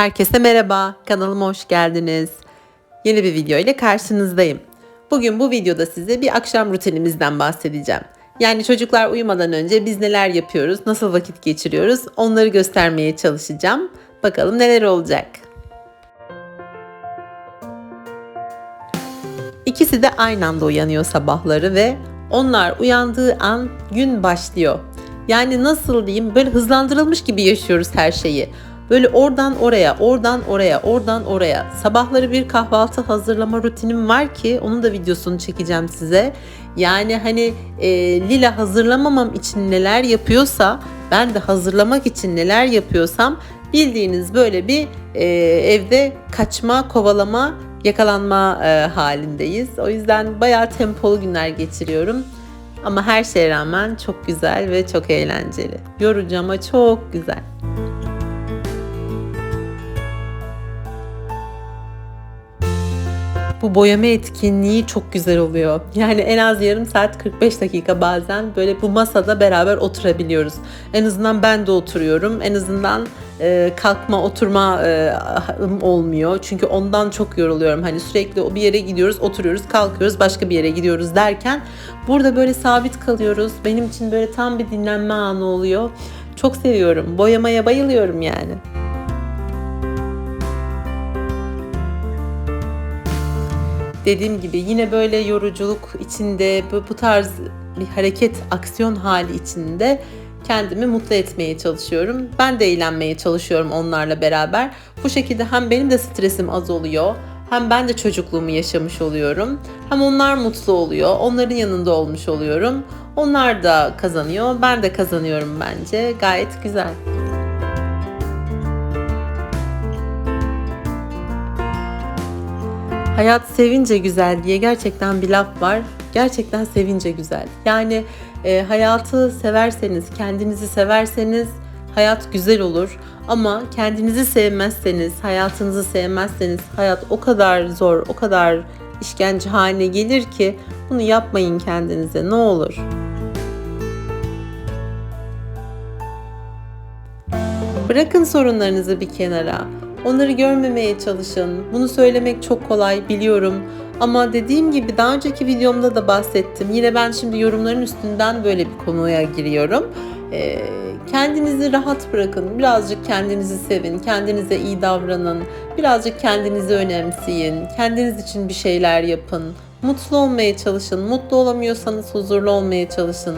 Herkese merhaba, kanalıma hoş geldiniz. Yeni bir video ile karşınızdayım. Bugün bu videoda size bir akşam rutinimizden bahsedeceğim. Yani çocuklar uyumadan önce biz neler yapıyoruz, nasıl vakit geçiriyoruz onları göstermeye çalışacağım. Bakalım neler olacak. İkisi de aynı anda uyanıyor sabahları ve onlar uyandığı an gün başlıyor. Yani nasıl diyeyim böyle hızlandırılmış gibi yaşıyoruz her şeyi. Böyle oradan oraya, oradan oraya, oradan oraya. Sabahları bir kahvaltı hazırlama rutinim var ki onun da videosunu çekeceğim size. Yani hani e, Lila hazırlamamam için neler yapıyorsa ben de hazırlamak için neler yapıyorsam bildiğiniz böyle bir e, evde kaçma, kovalama, yakalanma e, halindeyiz. O yüzden bayağı tempolu günler geçiriyorum. Ama her şeye rağmen çok güzel ve çok eğlenceli. Yorucu ama çok güzel. Bu boyama etkinliği çok güzel oluyor. Yani en az yarım saat 45 dakika bazen böyle bu masada beraber oturabiliyoruz. En azından ben de oturuyorum. En azından e, kalkma oturma e, olmuyor. Çünkü ondan çok yoruluyorum. Hani sürekli bir yere gidiyoruz, oturuyoruz, kalkıyoruz, başka bir yere gidiyoruz derken burada böyle sabit kalıyoruz. Benim için böyle tam bir dinlenme anı oluyor. Çok seviyorum. Boyamaya bayılıyorum yani. Dediğim gibi yine böyle yoruculuk içinde bu tarz bir hareket aksiyon hali içinde kendimi mutlu etmeye çalışıyorum. Ben de eğlenmeye çalışıyorum onlarla beraber. Bu şekilde hem benim de stresim az oluyor. Hem ben de çocukluğumu yaşamış oluyorum. Hem onlar mutlu oluyor. Onların yanında olmuş oluyorum. Onlar da kazanıyor. Ben de kazanıyorum bence. Gayet güzel. Hayat sevince güzel diye gerçekten bir laf var. Gerçekten sevince güzel. Yani e, hayatı severseniz, kendinizi severseniz hayat güzel olur. Ama kendinizi sevmezseniz, hayatınızı sevmezseniz hayat o kadar zor, o kadar işkence haline gelir ki bunu yapmayın kendinize ne olur. Bırakın sorunlarınızı bir kenara. Onları görmemeye çalışın. Bunu söylemek çok kolay biliyorum. Ama dediğim gibi daha önceki videomda da bahsettim. Yine ben şimdi yorumların üstünden böyle bir konuya giriyorum. Ee, kendinizi rahat bırakın. Birazcık kendinizi sevin. Kendinize iyi davranın. Birazcık kendinizi önemseyin. Kendiniz için bir şeyler yapın. Mutlu olmaya çalışın. Mutlu olamıyorsanız huzurlu olmaya çalışın.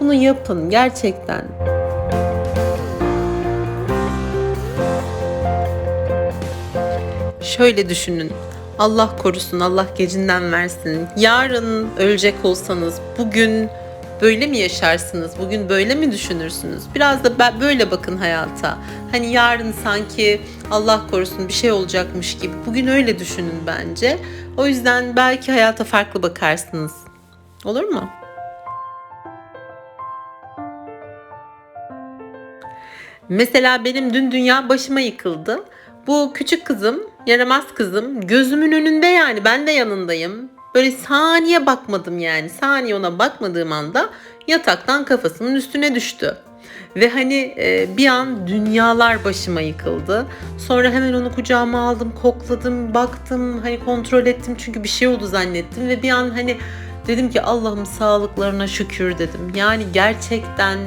Bunu yapın gerçekten. Şöyle düşünün. Allah korusun, Allah gecinden versin. Yarın ölecek olsanız bugün böyle mi yaşarsınız? Bugün böyle mi düşünürsünüz? Biraz da böyle bakın hayata. Hani yarın sanki Allah korusun bir şey olacakmış gibi. Bugün öyle düşünün bence. O yüzden belki hayata farklı bakarsınız. Olur mu? Mesela benim dün dünya başıma yıkıldı. Bu küçük kızım, yaramaz kızım gözümün önünde yani ben de yanındayım. Böyle saniye bakmadım yani. Saniye ona bakmadığım anda yataktan kafasının üstüne düştü. Ve hani e, bir an dünyalar başıma yıkıldı. Sonra hemen onu kucağıma aldım, kokladım, baktım, hani kontrol ettim çünkü bir şey oldu zannettim ve bir an hani dedim ki Allah'ım sağlıklarına şükür dedim. Yani gerçekten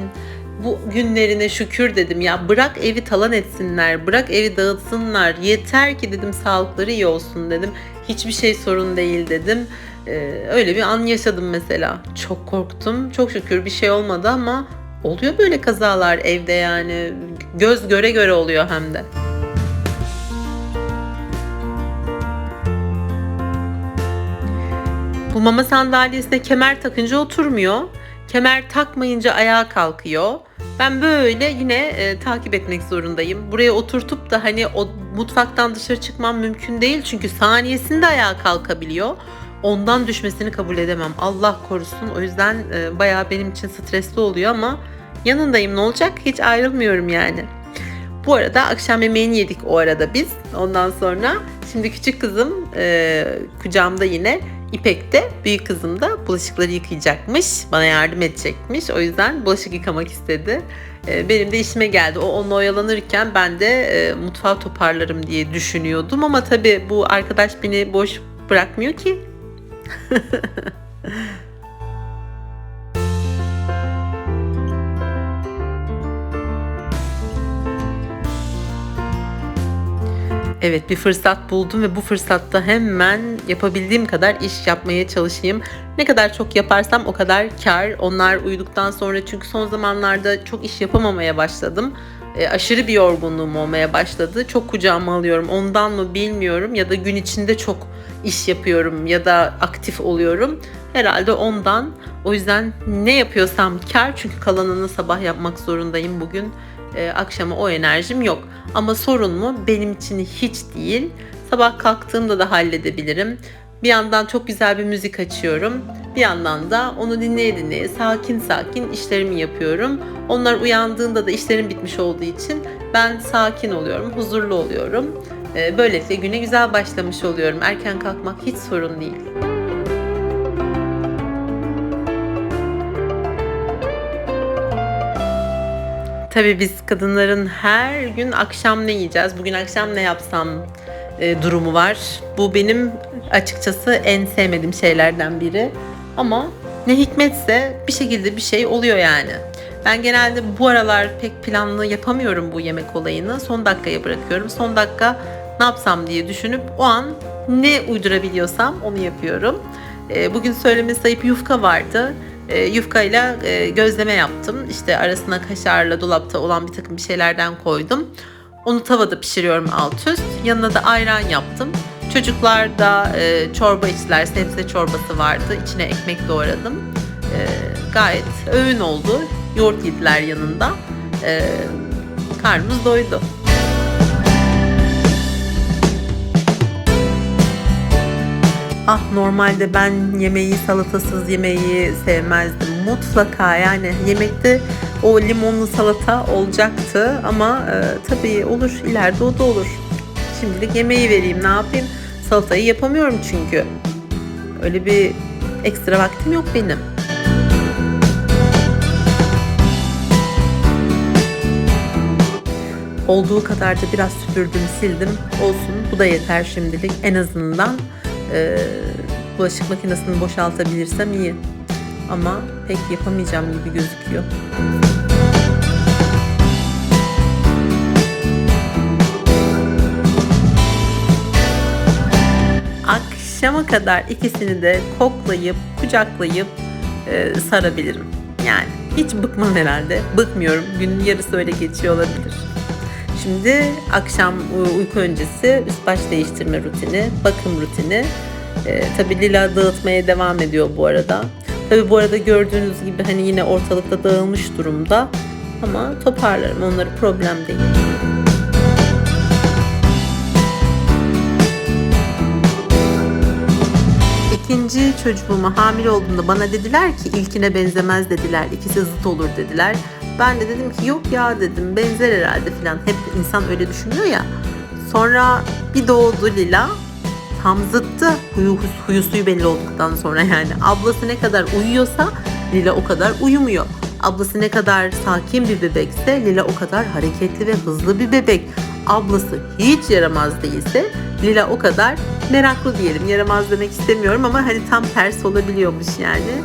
bu günlerine şükür dedim. Ya bırak evi talan etsinler bırak evi dağıtsınlar. Yeter ki dedim sağlıkları iyi olsun dedim. Hiçbir şey sorun değil dedim. Ee, öyle bir an yaşadım mesela. Çok korktum. Çok şükür bir şey olmadı ama oluyor böyle kazalar evde yani. Göz göre göre oluyor hem de. Bu mama sandalyesine kemer takınca oturmuyor. Kemer takmayınca ayağa kalkıyor. Ben böyle yine e, takip etmek zorundayım. Buraya oturtup da hani o mutfaktan dışarı çıkmam mümkün değil. Çünkü saniyesinde ayağa kalkabiliyor. Ondan düşmesini kabul edemem. Allah korusun. O yüzden e, bayağı benim için stresli oluyor ama yanındayım ne olacak? Hiç ayrılmıyorum yani. Bu arada akşam yemeğini yedik o arada biz. Ondan sonra şimdi küçük kızım e, kucağımda yine İpek de büyük kızım da bulaşıkları yıkayacakmış. Bana yardım edecekmiş. O yüzden bulaşık yıkamak istedi. E, benim de işime geldi. O onunla oyalanırken ben de e, mutfağı toparlarım diye düşünüyordum ama tabii bu arkadaş beni boş bırakmıyor ki. Evet bir fırsat buldum ve bu fırsatta hemen yapabildiğim kadar iş yapmaya çalışayım. Ne kadar çok yaparsam o kadar kar. Onlar uyuduktan sonra çünkü son zamanlarda çok iş yapamamaya başladım. E, aşırı bir yorgunluğum olmaya başladı. Çok kucağıma alıyorum. Ondan mı bilmiyorum ya da gün içinde çok iş yapıyorum ya da aktif oluyorum. Herhalde ondan. O yüzden ne yapıyorsam kar çünkü kalanını sabah yapmak zorundayım bugün. E, akşama o enerjim yok. Ama sorun mu? Benim için hiç değil. Sabah kalktığımda da halledebilirim. Bir yandan çok güzel bir müzik açıyorum. Bir yandan da onu dinleye dinleye sakin sakin işlerimi yapıyorum. Onlar uyandığında da işlerim bitmiş olduğu için ben sakin oluyorum, huzurlu oluyorum. Ee, Böylelikle güne güzel başlamış oluyorum. Erken kalkmak hiç sorun değil. Tabii biz kadınların her gün akşam ne yiyeceğiz, bugün akşam ne yapsam e, durumu var. Bu benim açıkçası en sevmediğim şeylerden biri. Ama ne hikmetse bir şekilde bir şey oluyor yani. Ben genelde bu aralar pek planlı yapamıyorum bu yemek olayını. Son dakikaya bırakıyorum. Son dakika ne yapsam diye düşünüp o an ne uydurabiliyorsam onu yapıyorum. E, bugün söyleme sayıp yufka vardı. E, yufkayla e, gözleme yaptım. İşte arasına kaşarla dolapta olan bir takım bir şeylerden koydum. Onu tavada pişiriyorum alt üst. Yanına da ayran yaptım. Çocuklar da e, çorba içtiler. Sebze çorbası vardı. İçine ekmek doğradım. E, gayet öğün oldu. Yoğurt yediler yanında. E, karnımız doydu. Ah normalde ben yemeği salatasız yemeği sevmezdim. Mutlaka yani yemekte o limonlu salata olacaktı ama e, tabii olur ileride o da olur. Şimdilik yemeği vereyim ne yapayım? Salatayı yapamıyorum çünkü. Öyle bir ekstra vaktim yok benim. Olduğu kadar da biraz süpürdüm, sildim. Olsun bu da yeter şimdilik. En azından e, bulaşık makinesini boşaltabilirsem iyi. Ama pek yapamayacağım gibi gözüküyor. Akşama kadar ikisini de koklayıp, kucaklayıp e, sarabilirim. Yani hiç bıkmam herhalde. Bıkmıyorum. Günün yarısı öyle geçiyor olabilir. Şimdi akşam u- uyku öncesi üst baş değiştirme rutini, bakım rutini. Ee, tabii Lila dağıtmaya devam ediyor bu arada. Tabii bu arada gördüğünüz gibi hani yine ortalıkta dağılmış durumda. Ama toparlarım onları problem değil. İkinci çocuğuma hamile olduğumda bana dediler ki ilkine benzemez dediler. İkisi zıt olur dediler. Ben de dedim ki yok ya dedim benzer herhalde filan. Hep insan öyle düşünüyor ya. Sonra bir doğdu Lila. Tam zıttı. Huyu, huyu suyu belli olduktan sonra yani. Ablası ne kadar uyuyorsa Lila o kadar uyumuyor. Ablası ne kadar sakin bir bebekse Lila o kadar hareketli ve hızlı bir bebek. Ablası hiç yaramaz değilse Lila o kadar meraklı diyelim. Yaramaz demek istemiyorum ama hani tam tersi olabiliyormuş yani.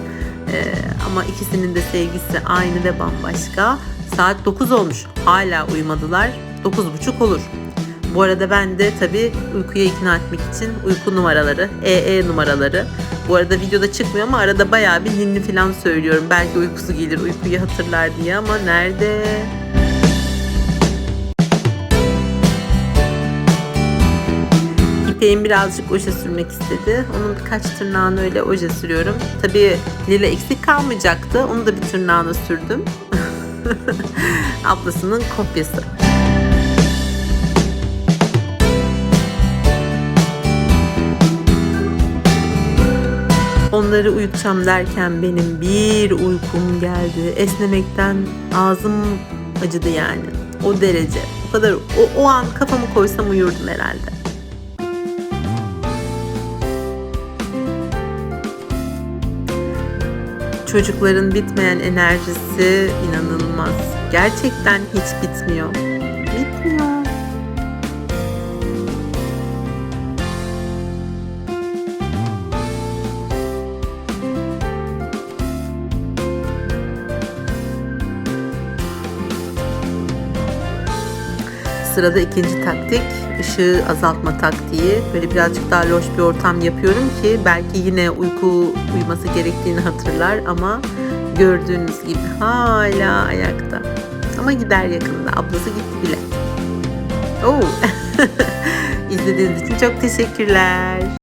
Ee, ama ikisinin de sevgisi aynı ve bambaşka. Saat 9 olmuş. Hala uyumadılar. 9.30 olur. Bu arada ben de tabii uykuya ikna etmek için uyku numaraları, EE numaraları. Bu arada videoda çıkmıyor ama arada bayağı bir ninni falan söylüyorum. Belki uykusu gelir, uykuyu hatırlar diye ama nerede? İpek'in birazcık oje sürmek istedi. Onun birkaç tırnağını öyle oje sürüyorum. Tabii Lila eksik kalmayacaktı. Onu da bir tırnağına sürdüm. Ablasının kopyası. Onları uyutacağım derken benim bir uykum geldi. Esnemekten ağzım acıdı yani. O derece. O kadar o, o an kafamı koysam uyurdum herhalde. Çocukların bitmeyen enerjisi inanılmaz. Gerçekten hiç bitmiyor. Bitmiyor. Sırada ikinci taktik ışığı azaltma taktiği. Böyle birazcık daha loş bir ortam yapıyorum ki belki yine uyku uyuması gerektiğini hatırlar ama gördüğünüz gibi hala ayakta. Ama gider yakında. Ablası gitti bile. Oo. İzlediğiniz için çok teşekkürler.